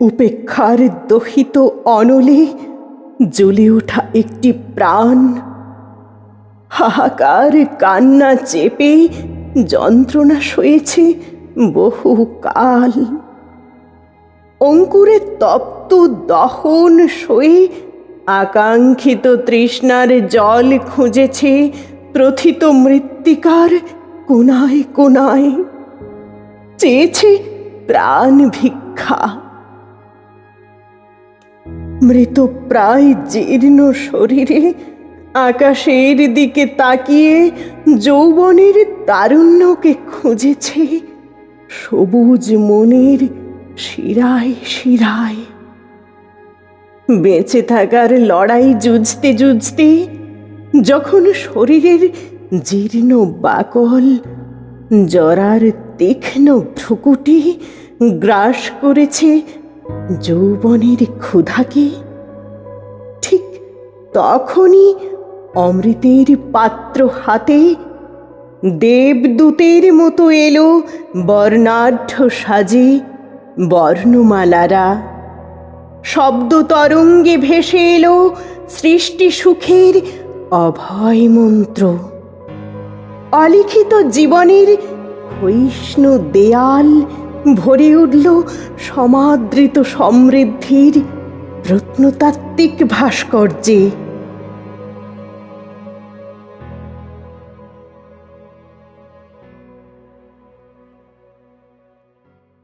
উপেক্ষার দহিত অনলে জ্বলে ওঠা একটি প্রাণ। হাহাকার কান্না চেপে যন্ত্রণা সয়েছে বহু কাল। অঙ্কুরের তপ্ত দহন সয়ে আকাঙ্ক্ষিত তৃষ্ণার জল খুঁজেছে প্রথিত মৃত্তিকার কোনায় কোনায় চেয়েছে প্রাণ ভিক্ষা। মৃত প্রায় জীর্ণ শরীরে আকাশের দিকে তাকিয়ে যৌবনের তারুণ্যকে খুঁজেছে সবুজ মনের শিরায় শিরায়। বেঁচে থাকার লড়াই যুঝতে যুঝতে যখন শরীরের জীর্ণ বাকল, জরার তীক্ষ্ণ ভ্রুকুটি গ্রাস করেছে যৌবনের ক্ষুধাকে ঠিক তখনই অমৃতের পাত্র হাতে দেবদূতের মতো এলো বর্ণাঢ্য সাজে বর্ণমালারা। শব্দ তরঙ্গে ভেসে এলো সৃষ্টি সুখের অভয় মন্ত্র। অলিখিত জীবনের ক্ষয়িষ্ণু দেয়াল ভরে উঠল সমাদৃত সমৃদ্ধির প্রত্নতাত্ত্বিক ভাস্কর্যে।